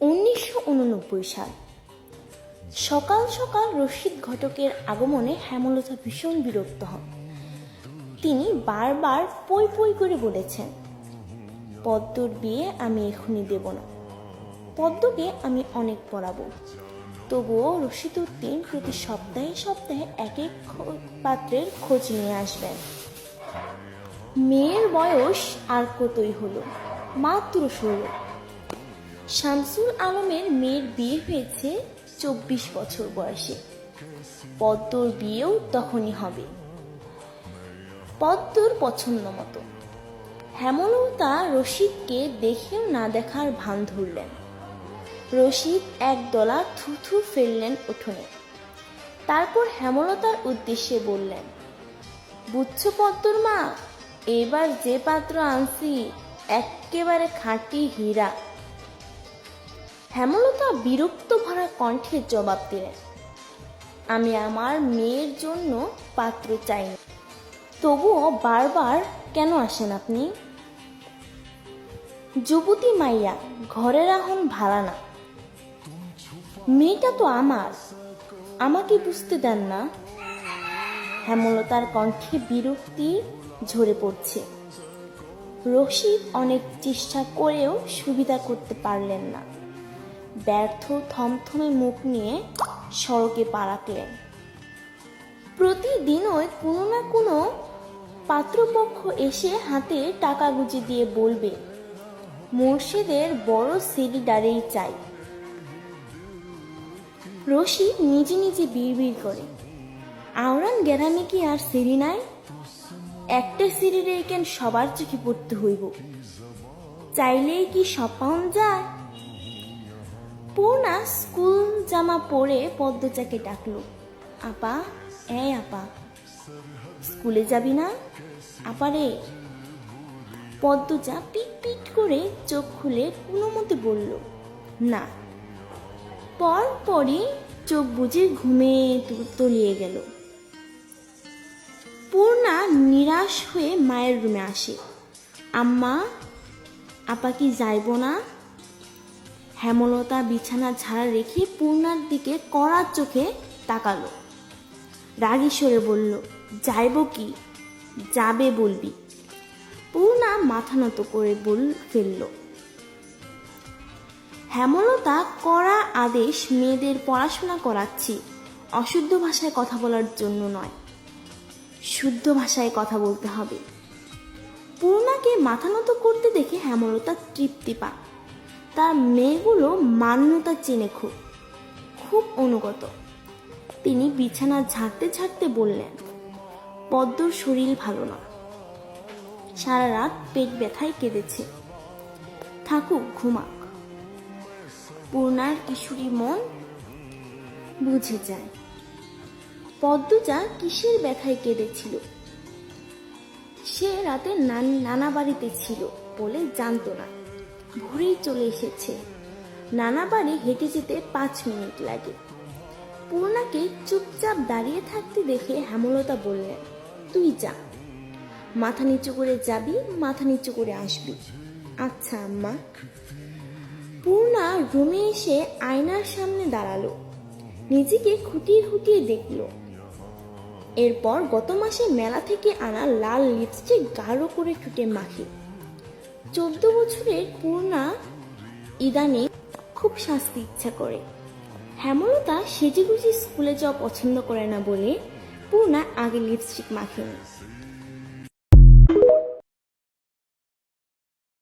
উনিশশো উননব্বই সাল। সকাল সকাল রশিদ ঘটকের আগমনে হেমলতা ভীষণ বিরক্ত হন। তিনি বারবার পই পই করে বলেছেন, পদ্মর বিয়ে আমি এখনই দেব না। পদ্মকে আমি অনেক পড়াবো। তবুও রশিদ উদ্দিন প্রতি সপ্তাহে সপ্তাহে এক এক পাত্রের খোঁজ নিয়ে আসবেন। মেয়ের বয়স আর কতই হলো? মাত্র ষোলো। শামসুল আলমের মেয়ের বিয়ে হয়েছে চব্বিশ বছর বয়সে। পদ্মর বিয়েও তখনই হবে। পদ্মর পছন্দ মতো। হেমলতা রশিদকে দেখেও না দেখার ভান ধরলেন। রশিদ এক দলা থুথু ফেললেন উঠোনে। তারপর হেমলতার উদ্দেশ্যে বললেন, বুঝছ পদ্মর মা, এবার যে পাত্র আনছি, এক্কেবারে খাঁটি হীরা। হেমলতা বিরক্ত ভরা কণ্ঠে জবাব দিলেন, আমি আমার মেয়ের জন্য পাত্র চাই না। তবুও বারবার কেন আসেন আপনি? যুবতী মাইয়া, ঘরের রাখুন ভাড়া না। মেয়েটা তো আমার, আমাকে বুঝতে দেন না। হেমলতার কণ্ঠে বিরক্তি ঝরে পড়ছে। রশিদ অনেক চেষ্টা করেও সুবিধা করতে পারলেন না। ব্যর্থ থমথমে মুখ নিয়ে সড়কে পা রাখলেন প্রতিদিনই কোনো না কোনো পাত্রপক্ষ এসে হাতে টাকা গুঁজে দিয়ে বলবে, মুর্শিদের বড় সিলিডারেই চাই। রশিদ নিজে নিজে বিড়বিড় করে, আওরান গ্রামে কি আর সিঁড়ি নাই? একটা সিঁড়ি রেখেন সবার চোখে পড়তে হইব। চাইলেই কি সব পাওয়া যায়? পূর্ণা স্কুল জামা পরে পদ্মচাকে ডাকলো, আপা, এ আপা, স্কুলে যাবি না? আপারে পদ্মজা পিট পিট করে চোখ খুলে কোনো মতে বলল, না। পর পরই চোখ বুঝে ঘুমে তলিয়ে গেল। পূর্ণা নিরাশ হয়ে মায়ের রুমে আসে, আম্মা, আপা কি যাইব না? হেমলতা বিছানা ছাড়া রেখে পূর্ণার দিকে কড়া চোখে তাকালো। রাগী সরে বলল, যাইব কি? যাবে বলবি। পূর্ণা মাথা নত করে বল, ফেলল। হেমলতা কড়া আদেশ মেয়েদের পড়াশোনা করাচ্ছি, অশুদ্ধ ভাষায় কথা বলার জন্য নয়। শুদ্ধ ভাষায় কথা বলতে হবে। পূর্ণাকে মাথা নত করতে দেখে হেমলতা তৃপ্তি পায়। তার মেয়েগুলো মান্যতা চেনে খুব খুব অনুগত। তিনি বিছানা ঝাঁটতে ঝাঁটতে বললেন, পদ্মর শরীর ভালো না। সারা রাত পেট ব্যথায় কেঁদেছে। থাকুক, ঘুমাক। পূর্ণার কিশোরী মন বুঝে যায়। পদ্মজা কিসের ব্যথায় কেঁদেছিল? সে রাতে নান- বাড়িতে ছিল বলে জানতো না। ভোরেই চলে এসেছে। নানা বাড়ি হেঁটে যেতে পাঁচ মিনিট লাগে। পূর্ণাকে চুপচাপ দাঁড়িয়ে থাকতে দেখে হেমলতা বললেন, তুই যা। মাথা নিচু করে যাবি, মাথা নিচু করে আসবি। আচ্ছা আম্মা। পূর্ণা রুমে এসে আয়নার সামনে দাঁড়াল। নিজেকে খুঁটিয়ে খুঁটিয়ে দেখল। এরপর গত মাসে মেলা থেকে আনা লাল লিপস্টিক গাঢ় করে ঠুটে মাখে। চোদ্দ বছরের পূর্ণা ইদানে খুব শাস্তি ইচ্ছা করে। হেমলতা সেজেগুজি স্কুলে যাওয়া পছন্দ করে না বলে পূর্ণা আগে লিপস্টিক মাখেনি।